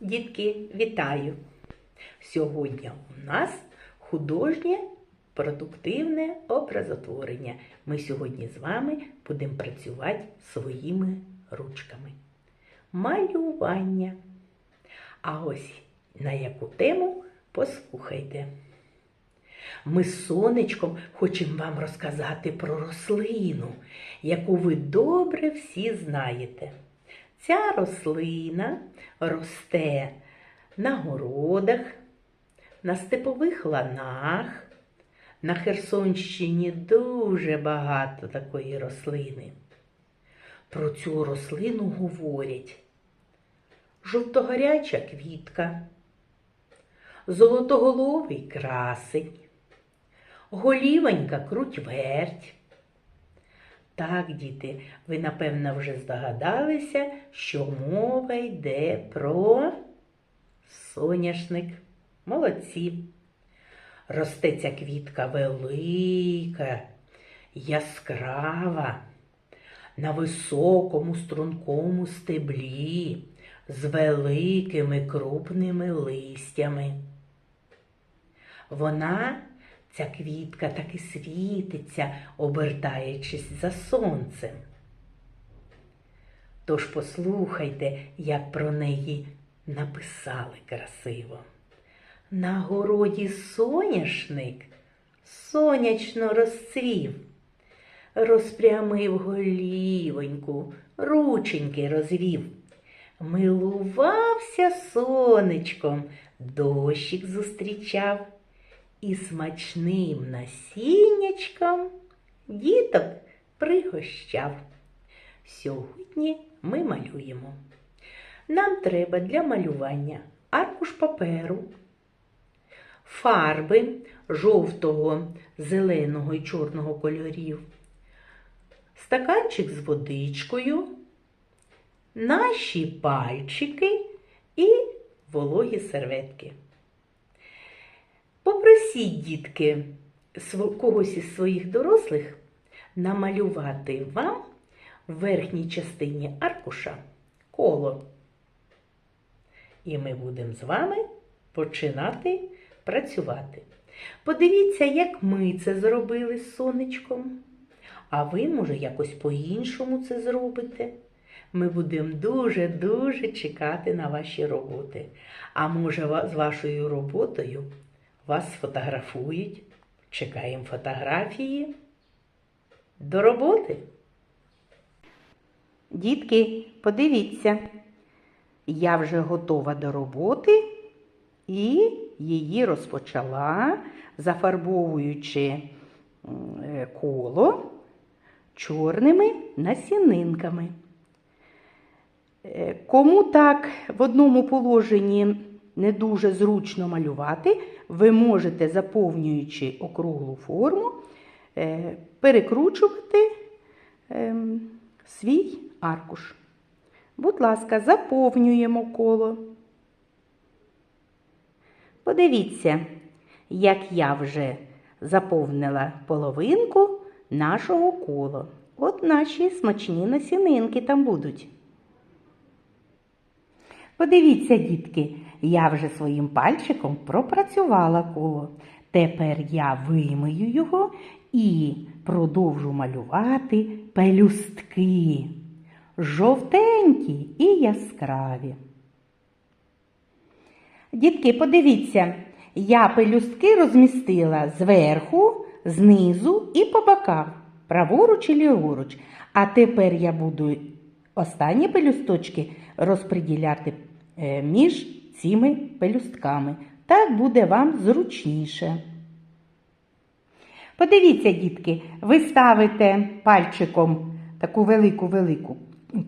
Дітки, вітаю! Сьогодні у нас художнє продуктивне образотворення. Ми сьогодні з вами будемо працювати своїми ручками. Малювання. А ось на яку тему послухайте. Ми з сонечком хочемо вам розказати про рослину, яку ви добре всі знаєте. Ця рослина росте на городах, на степових ланах. На Херсонщині дуже багато такої рослини. Про цю рослину говорять жовтогаряча квітка, золотоголовий красень, голівонька круть-верть. Так, діти, ви напевно вже здогадалися, що мова йде про соняшник. Молодці. Росте ця квітка велика, яскрава, на високому стрункому стеблі з великими крупними листями. Вона, ця квітка, так і світиться, обертаючись за сонцем. Тож послухайте, як про неї написали красиво. На городі соняшник сонячно розцвів, розпрямив голівоньку, рученьки розвів. Милувався сонечком, дощик зустрічав і смачним насіннячком діток пригощав. Сьогодні ми малюємо. Нам треба для малювання аркуш паперу, фарби жовтого, зеленого і чорного кольорів, стаканчик з водичкою, наші пальчики і вологі серветки. Попросіть, дітки, когось із своїх дорослих намалювати вам в верхній частині аркуша коло. І ми будемо з вами починати працювати. Подивіться, як ми це зробили з сонечком. А ви, може, якось по-іншому це зробите. Ми будемо дуже-дуже чекати на ваші роботи. А може, з вашою роботою вас сфотографують. Чекаємо фотографії. До роботи. Дітки, подивіться, я вже готова до роботи і її розпочала, зафарбовуючи е, коло чорними насінинками. Е, Кому так в одному положенні не дуже зручно малювати, ви можете, заповнюючи округлу форму, е, перекручувати ем, свій аркуш. Будь ласка, заповнюємо коло. Подивіться, як я вже заповнила половинку нашого кола. От наші смачні насінинки там будуть. Подивіться, дітки, я вже своїм пальчиком пропрацювала коло. Тепер я вимию його і продовжу малювати пелюстки. Жовтенькі і яскраві. Дітки, подивіться, я пелюстки розмістила зверху, знизу і по боках, праворуч і ліворуч. А тепер я буду останні пелюсточки розподіляти е, між цими пелюстками. Так буде вам зручніше. Подивіться, дітки, ви ставите пальчиком таку велику-велику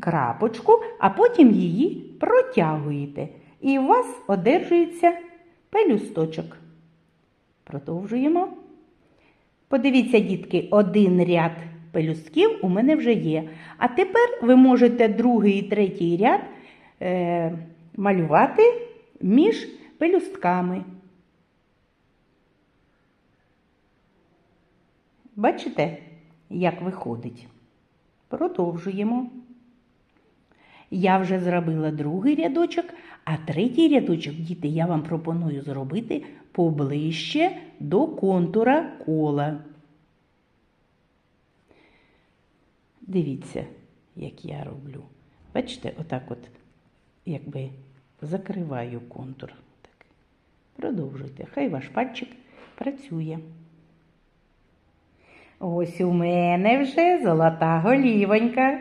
крапочку, а потім її протягуєте. І у вас одержується пелюсточок. Продовжуємо. Подивіться, дітки, один ряд пелюстків у мене вже є. А тепер ви можете другий і третій ряд е, малювати між пелюстками. Бачите, як виходить? Продовжуємо. Я вже зробила другий рядочок, а третій рядочок, діти, я вам пропоную зробити поближче до контура кола. Дивіться, як я роблю. Бачите, отак от, якби закриваю контур. Так. Продовжуйте. Хай ваш пальчик працює. Ось у мене вже золота голівонька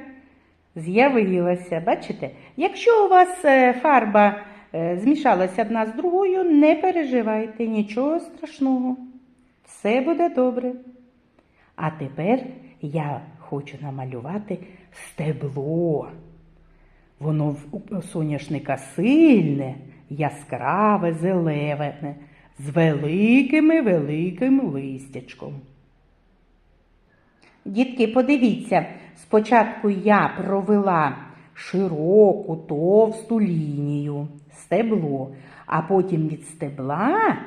з'явилася. Бачите? Якщо у вас е, фарба е, змішалася одна з другою, не переживайте, нічого страшного. Все буде добре. А тепер я хочу намалювати стебло. Воно в- соняшника сильне, яскраве, зелене, з великими великим листячком. Дітки, подивіться, спочатку я провела широку товсту лінію, стебло, а потім від стебла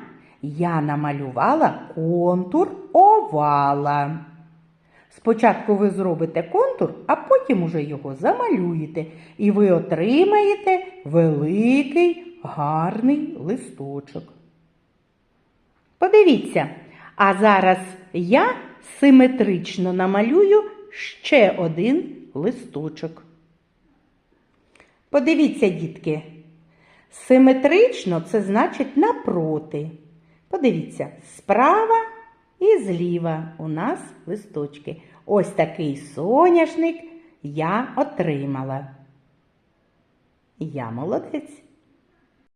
я намалювала контур овала. Спочатку ви зробите контур, а потім уже його замалюєте, і ви отримаєте великий гарний листочок. Подивіться, а зараз я симетрично намалюю ще один листочок. Подивіться, дітки. Симетрично це значить напроти. Подивіться, справа і зліва у нас листочки. Ось такий соняшник я отримала. Я молодець.